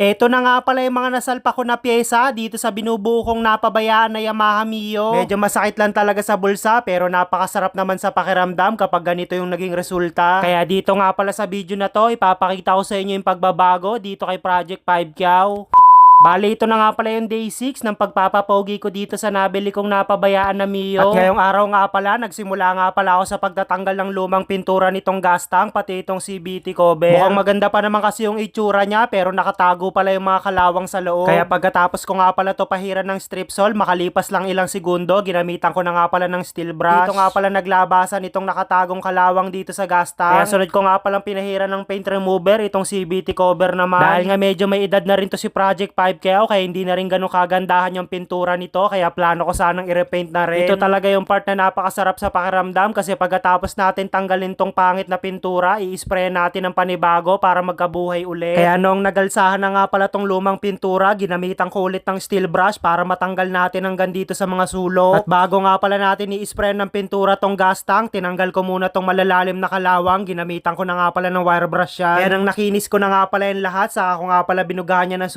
Eto na nga pala yung mga nasalpa ko na pyesa dito sa binubuo kong napabayaan na Yamaha Mio. Medyo masakit lang talaga sa bulsa pero napakasarap naman sa pakiramdam kapag ganito yung naging resulta. Kaya dito nga pala sa video na to, ipapakita ko sa inyo yung pagbabago dito kay Project 5 Kyaw. Bali, ito na nga pala yung day 6 ng pagpapapogi ko dito sa nabili kong napabayaan na Mio. At ngayong araw nga pala, nagsimula nga pala ako sa pagtatanggal ng lumang pintura nitong gas tank, pati itong CBT cover. Mukhang maganda pa naman kasi yung itsura niya, pero nakatago pala yung mga kalawang sa loob. Kaya pagkatapos ko nga pala to pahiran ng strip sol, makalipas lang ilang segundo, ginamitan ko na nga pala ng steel brush. Dito nga pala naglabasan itong nakatagong kalawang dito sa gas tank. Kaya sunod ko nga palang pinahiran ng paint remover, itong CBT cover naman. Dahil nga medyo may edad na rin to si Project 5 kaya kaya hindi na rin ganun kagandahan yung pintura nito kaya plano ko sanang i-repaint na rin. Ito talaga yung part na napakasarap sa pakiramdam kasi pagkatapos natin tanggalin tong pangit na pintura, i-spray natin ng panibago para magkabuhay ulit. Kaya nung nagalsahan na nga pala tong lumang pintura, ginamitan ko ulit ng steel brush para matanggal natin hanggang dito sa mga sulok. At bago nga pala natin i-spray ng pintura tong gas tank, tinanggal ko muna tong malalalim na kalawang, ginamitan ko na nga pala ng wire brush yan. Kaya nang nakinis ko na nga pala yung lahat, saka ko nga pala binugahan niya ng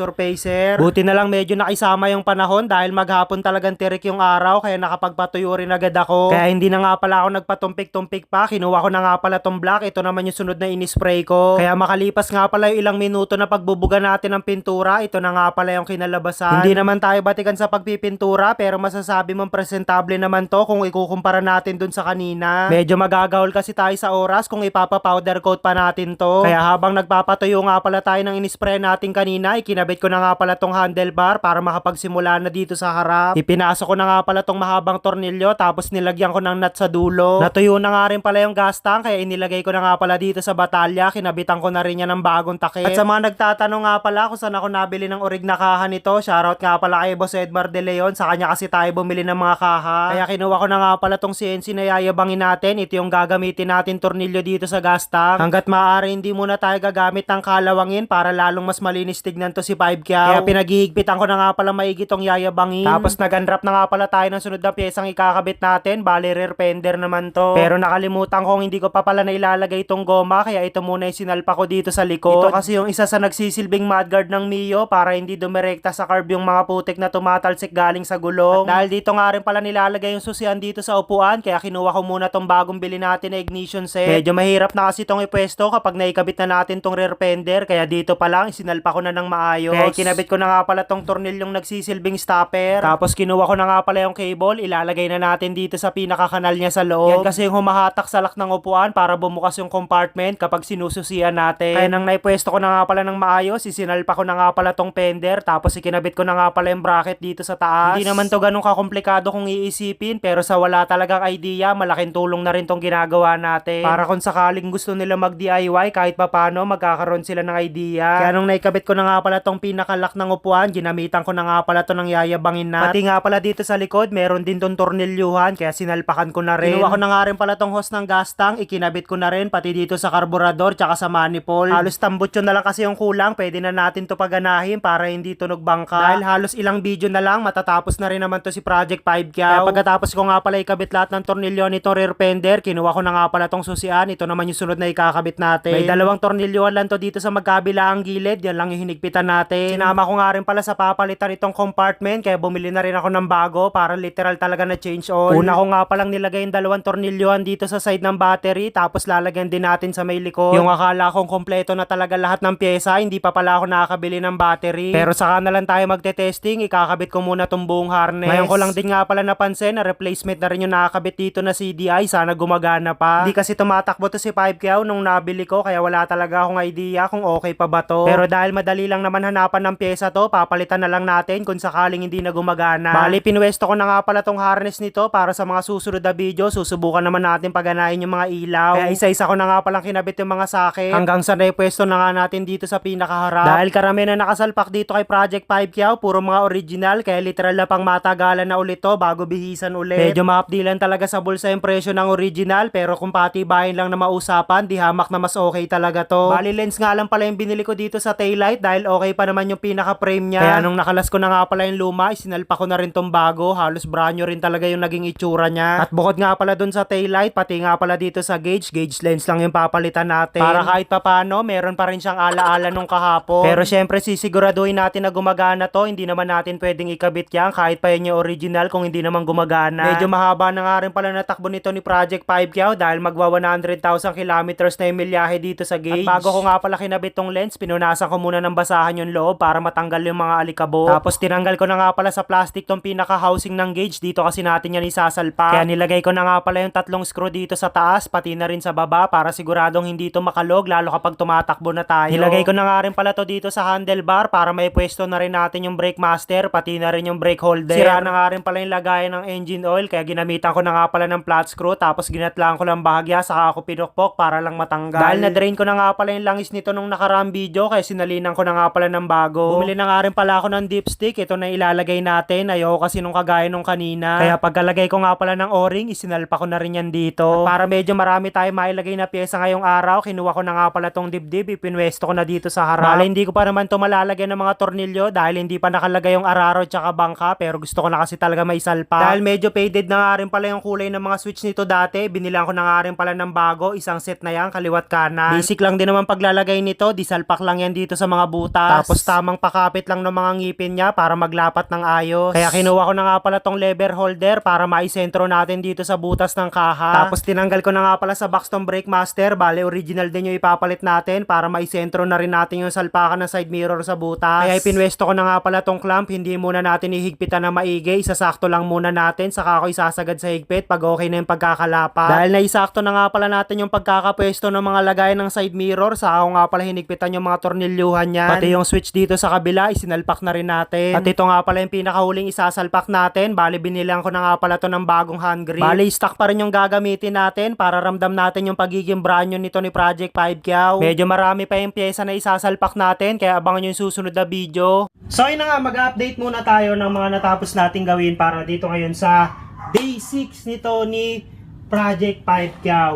surfacer. Buti na lang medyo nakisama yung panahon dahil maghapon talagang tirik yung araw kaya nakapagpatuyo rin agad ako. Kaya hindi na nga pala ako nagpatumpik-tumpik pa, kinuha ko na nga pala tong black, ito naman yung sunod na inispray ko. Kaya makalipas nga pala yung ilang minuto na pagbubuga natin ng pintura, ito na nga pala yung kinalabasan. Hindi naman tayo batikan sa pagpipintura pero masasabi mong presentable naman to kung ikukumpara natin dun sa kanina. Medyo magagahol kasi tayo sa oras kung ipapa-powder coat pa natin to. Kaya habang nagpapatuyo nga pala tayo ng inispray natin kanina, ikinabit ko na nga pala tong handlebar para makapagsimula na dito sa harap. Ipinasok ko na nga pala tong mahabang tornilyo tapos nilagyan ko ng nut sa dulo. Natuyo na nga rin pala yung gas tank kaya inilagay ko na nga pala dito sa batalya. Kinabitan ko na rin yan ng bagong takip. At sa mga nagtatanong nga pala kung saan ako nabili ng orig na kaha nito, shoutout nga pala kay Boss Edmar De Leon. Sa kanya kasi tayo bumili ng mga kaha. Kaya kinuha ko na nga pala tong CNC na yayabangin natin. Ito yung gagamitin natin tornilyo dito sa gas tank. Hanggat maaari hindi muna tayo gagamit ng kalawangin para lalong mas malinis tignan to si 5 Kyaw. Kaya pinaghihigpitan ko na nga pala maigi tong yayabangin. Tapos nag-unwrap na nga pala tayo ng sunod na pyesang ikakabit natin. Bali rear fender naman to. Pero nakalimutan kong hindi ko pa pala na ilalagay itong goma kaya ito muna yung sinalpa ko dito sa likod. Ito kasi yung isa sa nagsisilbing mudguard ng Mio para hindi dumirekta sa curb yung mga putik na tumatalsik galing sa gulong. At dahil dito nga rin pala nilalagay yung susian dito sa upuan kaya kinuha ko muna tong bagong bili natin na ignition set. Medyo mahirap na kasi itong ipwesto kapag naikabit na natin tong rear fender kaya dito pa lang sinalpa ko na ng maayos. Kaya kinabit ko na nga pala tong tornilyong nagsisilbing stopper. Tapos kinuha ko na nga pala yung cable, ilalagay na natin dito sa pinakakanal niya sa loob. Yan kasi yung humahatak sa lak ng upuan para bumukas yung compartment kapag sinususian natin. Kaya nang naipwesto ko na nga pala ng maayos, isinalpa ko na nga pala tong fender, tapos ikinabit ko na nga pala yung bracket dito sa taas. Hindi naman to ganun kakomplikado kung iisipin, pero sa wala talagang idea, malaking tulong na rin tong ginagawa natin. Para kung sakaling gusto nila mag-DIY, kahit papano, magkakaroon sila ng idea. Kaya nung naikabit ko na nga pala tong pinakalak ng upuan, ginamitan ko na nga pala to ng yayabangin na. Pati nga pala dito sa likod, meron din tong tornilyuhan, kaya sinalpakan ko na rin. Kinuha ko na nga rin pala tong hose ng gas tank, ikinabit ko na rin, pati dito sa karburador, tsaka sa manifold. Halos tambot yun na lang kasi yung kulang, pwede na natin to paganahin para hindi tunog bangka. Dahil halos ilang video na lang, matatapos na rin naman to si Project 5 Kyaw. Kaya pagkatapos ko nga pala ikabit lahat ng tornilyo nitong rear fender, kinuha ko na nga pala tong susian, ito naman yung sunod na ikakabit natin. May dalawang tornilyohan lang to dito sa magkabila ang gilid, yan lang yung hinigpitan natin. Sinama ko nga rin pala sa papalitan itong compartment, kaya bumili na rin ako ng bago para literal talaga na change oil. Una ko nga palang nilagay yung dalawang tornilyohan dito sa side ng battery, tapos lalagyan din natin sa may likod. Yung akala kong kompleto na talaga lahat ng pyesa, hindi pa pala ako nakakabili ng battery. Pero saka na lang tayo magte-testing, ikakabit ko muna tong buong harness. Ngayon ko lang din nga pala napansin na replacement na rin yung nakakabit dito na CDI, sana gumagana pa. Hindi kasi tumatakbo to si 5 kyaw nung nabili ko, kaya wala talaga akong idea kung okay pa ba to. Pero dahil madali lang naman hanapan ng pyesa to, papalitan na lang natin kung sakaling hindi na gumagana. Bali, pinwesto ko na nga pala tong harness nito para sa mga susunod na video, susubukan naman natin paganahin yung mga ilaw. Kaya isa-isa ko na nga palang kinabit yung mga sakit. Hanggang sa naipwesto na nga natin dito sa pinakaharap. Dahil karami na nakasalpak dito kay Project 5 Kyaw, puro mga original, kaya literal na pang matagalan na ulit to bago bihisan ulit. Medyo maapdilan talaga sa bulsa yung presyo ng original, pero kung patibayin lang na mausapan, di hamak na mas okay talaga to. Bali lens nga lang pala yung binili ko dito sa taillight dahil okay pa naman yung pinaka pinaka-frame niya. Kaya nung nakalas ko na nga pala yung luma, isinalpa ko na rin tong bago. Halos brand new rin talaga yung naging itsura niya. At bukod nga pala dun sa taillight, pati nga pala dito sa gauge, gauge lens lang yung papalitan natin. Para kahit papano, meron pa rin siyang alaala nung kahapon. Pero syempre sisiguraduhin natin na gumagana to. Hindi naman natin pwedeng ikabit yan kahit pa yun yung original kung hindi naman gumagana. Medyo mahaba na nga rin pala natakbo nito ni Project 5 Kyaw dahil magwa 100,000 kilometers na yung milyahe dito sa gauge. At bago ko nga pala kinabit tong lens, pinunasan ko muna ng basahan yung loob para matanggal yung mga alikabok. Tapos tinanggal ko na nga pala sa plastic tong pinaka-housing ng gauge. Dito kasi natin yan isasalpa. Kaya nilagay ko na nga pala yung tatlong screw dito sa taas, pati na rin sa baba para siguradong hindi ito makalog lalo kapag tumatakbo na tayo. Nilagay ko na nga rin pala to dito sa handlebar para may pwesto na rin natin yung brake master, pati na rin yung brake holder. Sira na nga rin pala yung lagayan ng engine oil kaya ginamitan ko na nga pala ng flat screw tapos ginatlaan ko lang bahagya saka ako pinukpok para lang matanggal. Dahil na-drain ko na nga pala yung langis nito nung nakaraang video kaya sinalinan ko na nga pala ng bago. Bumili na nga rin pala ako ng dipstick. Ito na ilalagay natin. Ayoko kasi nung kagaya nung kanina. Kaya pagkalagay ko nga pala ng o-ring, isinalpa ko na rin yan dito. At para medyo marami tayo mailagay na pyesa ngayong araw, kinuha ko na nga pala tong dibdib. Ipinwesto ko na dito sa harap. Bale, hindi ko pa naman to malalagay ng mga tornilyo dahil hindi pa nakalagay yung araro tsaka bangka pero gusto ko na kasi talaga maisalpa. Dahil medyo faded na nga rin pala yung kulay ng mga switch nito dati, binilang ko na nga rin pala ng bago, isang set na yan, kaliwat kanan. Basic lang din naman paglalagay nito, disalpak lang yan dito sa mga butas. Tapos tamang pakapit lang ng mga ngipin niya para maglapat ng ayos. Kaya kinuha ko na nga pala tong lever holder para maisentro natin dito sa butas ng kaha. Tapos tinanggal ko na nga pala sa box tong brake master, bale original din yung ipapalit natin para maisentro na rin natin yung salpakan ng side mirror sa butas. Kaya ipinwesto ko na nga pala tong clamp, hindi muna natin ihigpitan na maigi, isasakto lang muna natin, saka ako isasagad sa higpit pag okay na yung pagkakalapat. Dahil naisakto na nga pala natin yung pagkakapwesto ng mga lagayan ng side mirror, saka ako nga pala hinigpitan yung mga tornilyuhan niyan. Pati yung switch dito sa kabila, isinalpak na rin natin. At ito nga pala yung pinakahuling isasalpak natin, bali binilang ko na nga pala to ng bagong hand grip. Bali stock pa rin yung gagamitin natin para ramdam natin yung pagiging brand new nito ni Project 5 Kyaw. Medyo marami pa yung pyesa na isasalpak natin, kaya abangan nyo yung susunod na video. So yun nga, mag-update muna tayo ng mga natapos nating gawin para dito ngayon sa day 6 nito ni Project 5 Kyaw.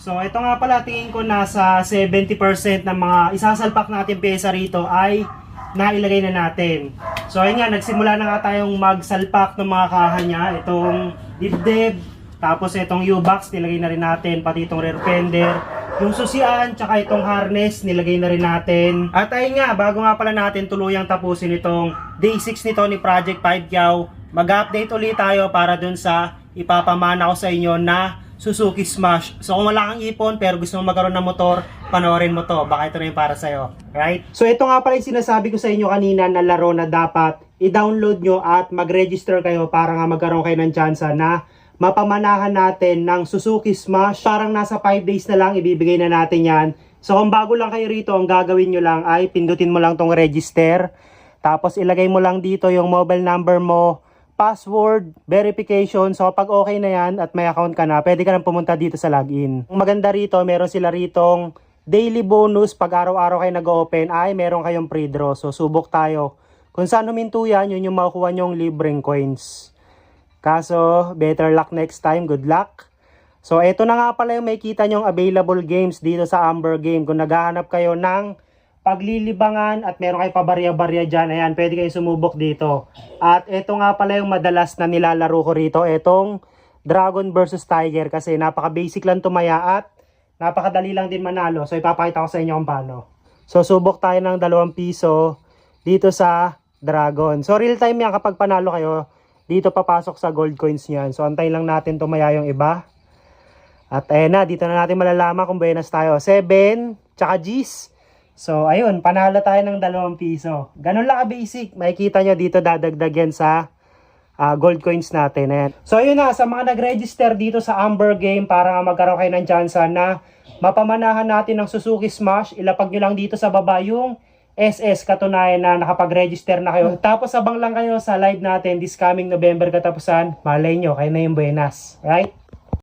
So ito nga pala tingin ko nasa 70% ng mga isasalpak natin pyesa rito ay nailagay na natin. So ayun nga, nagsimula na nga tayong magsalpak ng mga kaha niya. Itong dibdib, tapos itong U-box, nilagay na rin natin, pati itong rear fender. Yung susian, tsaka itong harness, nilagay na rin natin. At ayun nga, bago nga pala natin tuluyang tapusin itong day 6 nito ni Project 5 Kyaw, mag-update ulit tayo para dun sa ipapamana ko sa inyo na Suzuki Smash. So kung wala kang ipon pero gusto mo magkaroon ng motor, panoorin mo to. Baka ito na yung para sa'yo. Right? So ito nga pala yung sinasabi ko sa inyo kanina na laro na dapat i-download nyo at mag-register kayo para nga magkaroon kayo ng tsansa na mapamanahan natin ng Suzuki Smash. Parang nasa 5 days na lang, ibibigay na natin yan. So kung bago lang kayo rito, ang gagawin nyo lang ay pindutin mo lang tong register. Tapos ilagay mo lang dito yung mobile number mo, password, verification. So pag okay na yan at may account ka na, pwede ka nang pumunta dito sa login. Ang maganda rito, meron sila ritong daily bonus pag araw-araw kayo nag-open ay meron kayong free draw. So subok tayo. Kung saan huminto yan, yun yung makukuha nyong libreng coins. Kaso, better luck next time. Good luck. So, ito na nga pala yung may kita nyong available games dito sa Amber Game. Kung naghahanap kayo ng paglilibangan at meron kayo pabarya-barya dyan, ayan, pwede kayong sumubok dito. At ito nga pala yung madalas na nilalaro ko rito, itong Dragon versus Tiger kasi napaka-basic lang tumaya at napakadali lang din manalo. So, ipapakita ko sa inyo kung paano. So, subok tayo ng dalawang piso dito sa Dragon. So, real time yan kapag panalo kayo, dito papasok sa gold coins niyan. So, antayin lang natin tumaya yung iba. At ayan na, dito na natin malalaman kung buenas tayo. 7, tsaka G's. So, ayun, panalo tayo ng 2 piso. Ganun lang ka-basic. Makikita nyo dito dadagdag yan sa ah, gold coins natin. Ayan. So, ayun na, sa mga nag-register dito sa Amber Game para magkaroon kayo ng chance na mapamanahan natin ng Suzuki Smash, ilapag nyo lang dito sa baba yung SS katunayan na nakapag-register na kayo. Tapos abang lang kayo sa live natin this coming November katapusan, malay nyo, kayo na yung buenas. Right?